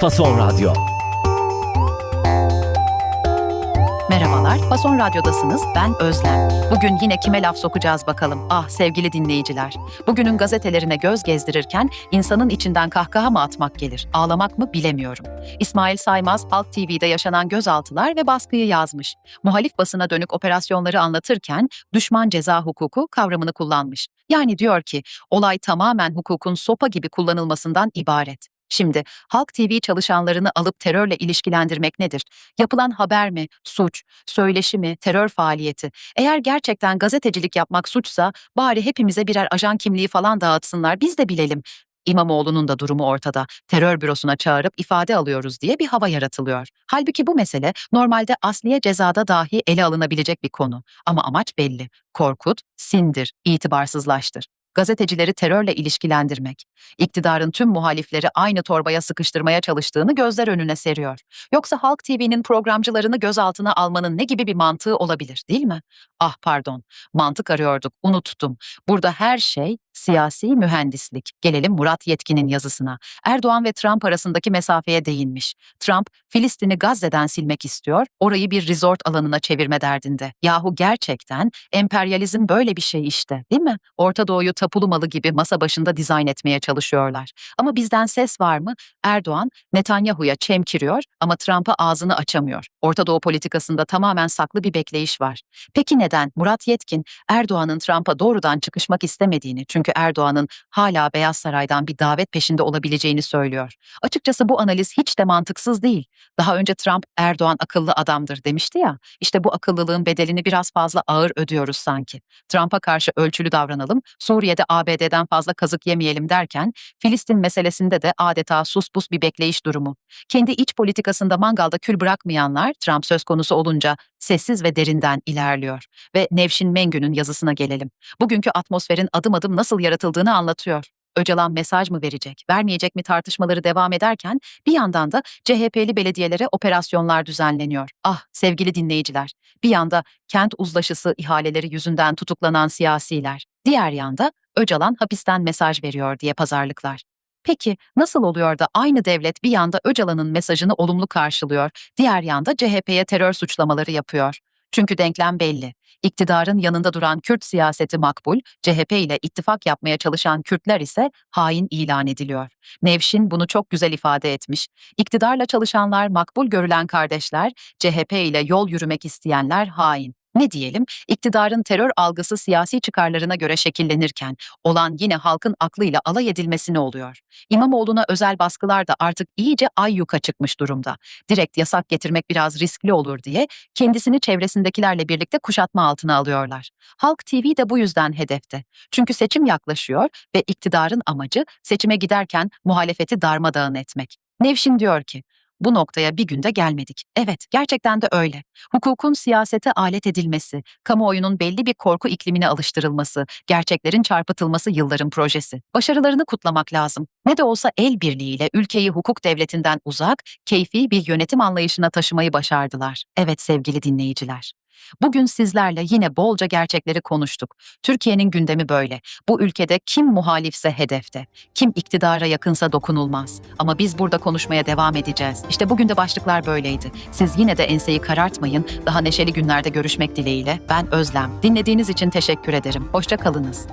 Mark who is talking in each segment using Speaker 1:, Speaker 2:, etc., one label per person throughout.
Speaker 1: Fason Radyo.
Speaker 2: Merhabalar, Fason Radyo'dasınız. Ben Özlem. Bugün yine kime laf sokacağız bakalım. Ah sevgili dinleyiciler. Bugünün gazetelerine göz gezdirirken insanın içinden kahkaha mı atmak gelir, ağlamak mı bilemiyorum. İsmail Saymaz, Halk TV'de yaşanan gözaltılar ve baskıyı yazmış. Muhalif basına dönük operasyonları anlatırken düşman ceza hukuku kavramını kullanmış. Yani diyor ki olay tamamen hukukun sopa gibi kullanılmasından ibaret. Şimdi Halk TV çalışanlarını alıp terörle ilişkilendirmek nedir? Yapılan haber mi, suç, söyleşi mi, terör faaliyeti? Eğer gerçekten gazetecilik yapmak suçsa bari hepimize birer ajan kimliği falan dağıtsınlar biz de bilelim. İmamoğlu'nun da durumu ortada. Terör bürosuna çağırıp ifade alıyoruz diye bir hava yaratılıyor. Halbuki bu mesele normalde asliye cezada dahi ele alınabilecek bir konu. Ama amaç belli. Korkut, sindir, itibarsızlaştır. Gazetecileri terörle ilişkilendirmek. İktidarın tüm muhalifleri aynı torbaya sıkıştırmaya çalıştığını gözler önüne seriyor. Yoksa Halk TV'nin programcılarını gözaltına almanın ne gibi bir mantığı olabilir değil mi? Ah pardon, mantık arıyorduk, unuttum. Burada her şey siyasi mühendislik. Gelelim Murat Yetkin'in yazısına. Erdoğan ve Trump arasındaki mesafeye değinmiş. Trump, Filistin'i Gazze'den silmek istiyor, orayı bir resort alanına çevirme derdinde. Yahu gerçekten emperyalizm böyle bir şey işte, değil mi? Orta Doğu'yu tapulu malı gibi masa başında dizayn etmeye çalışıyorlar. Ama bizden ses var mı? Erdoğan, Netanyahu'ya çemkiriyor ama Trump'a ağzını açamıyor. Orta Doğu politikasında tamamen saklı bir bekleyiş var. Peki neden Murat Yetkin, Erdoğan'ın Trump'a doğrudan çıkışmak istemediğini, çünkü Erdoğan'ın hala Beyaz Saray'dan bir davet peşinde olabileceğini söylüyor. Açıkçası bu analiz hiç de mantıksız değil. Daha önce Trump, Erdoğan akıllı adamdır demişti ya, işte bu akıllılığın bedelini biraz fazla ağır ödüyoruz sanki. Trump'a karşı ölçülü davranalım, Suriye'de ABD'den fazla kazık yemeyelim derken, Filistin meselesinde de adeta sus pus bir bekleyiş durumu. Kendi iç politikasında mangalda kül bırakmayanlar, Trump söz konusu olunca sessiz ve derinden ilerliyor. Ve Nevşin Mengü'nün yazısına gelelim. Bugünkü atmosferin adım adım nasıl yaratıldığını anlatıyor. Öcalan mesaj mı verecek, vermeyecek mi tartışmaları devam ederken bir yandan da CHP'li belediyelere operasyonlar düzenleniyor. Ah sevgili dinleyiciler, bir yanda kent uzlaşısı ihaleleri yüzünden tutuklanan siyasiler, diğer yanda Öcalan hapisten mesaj veriyor diye pazarlıklar. Peki nasıl oluyor da aynı devlet bir yanda Öcalan'ın mesajını olumlu karşılıyor, diğer yanda CHP'ye terör suçlamaları yapıyor? Çünkü denklem belli. İktidarın yanında duran Kürt siyaseti makbul, CHP ile ittifak yapmaya çalışan Kürtler ise hain ilan ediliyor. Nevşin bunu çok güzel ifade etmiş. İktidarla çalışanlar makbul görülen kardeşler, CHP ile yol yürümek isteyenler hain. Ne diyelim, iktidarın terör algısı siyasi çıkarlarına göre şekillenirken olan yine halkın aklıyla alay edilmesine oluyor. İmamoğlu'na özel baskılar da artık iyice ayyuka çıkmış durumda. Direkt yasak getirmek biraz riskli olur diye kendisini çevresindekilerle birlikte kuşatma altına alıyorlar. Halk TV de bu yüzden hedefte. Çünkü seçim yaklaşıyor ve iktidarın amacı seçime giderken muhalefeti darmadağın etmek. Nevşin diyor ki, bu noktaya bir günde gelmedik. Evet, gerçekten de öyle. Hukukun siyasete alet edilmesi, kamuoyunun belli bir korku iklimine alıştırılması, gerçeklerin çarpıtılması yılların projesi. Başarılarını kutlamak lazım. Ne de olsa el birliğiyle ülkeyi hukuk devletinden uzak, keyfi bir yönetim anlayışına taşımayı başardılar. Evet sevgili dinleyiciler. Bugün sizlerle yine bolca gerçekleri konuştuk. Türkiye'nin gündemi böyle. Bu ülkede kim muhalifse hedefte, kim iktidara yakınsa dokunulmaz. Ama biz burada konuşmaya devam edeceğiz. İşte bugün de başlıklar böyleydi. Siz yine de enseyi karartmayın. Daha neşeli günlerde görüşmek dileğiyle. Ben Özlem. Dinlediğiniz için teşekkür ederim. Hoşça kalınız.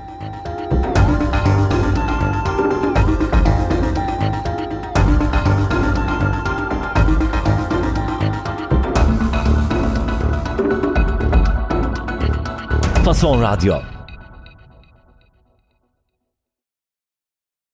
Speaker 1: Fason Radyo.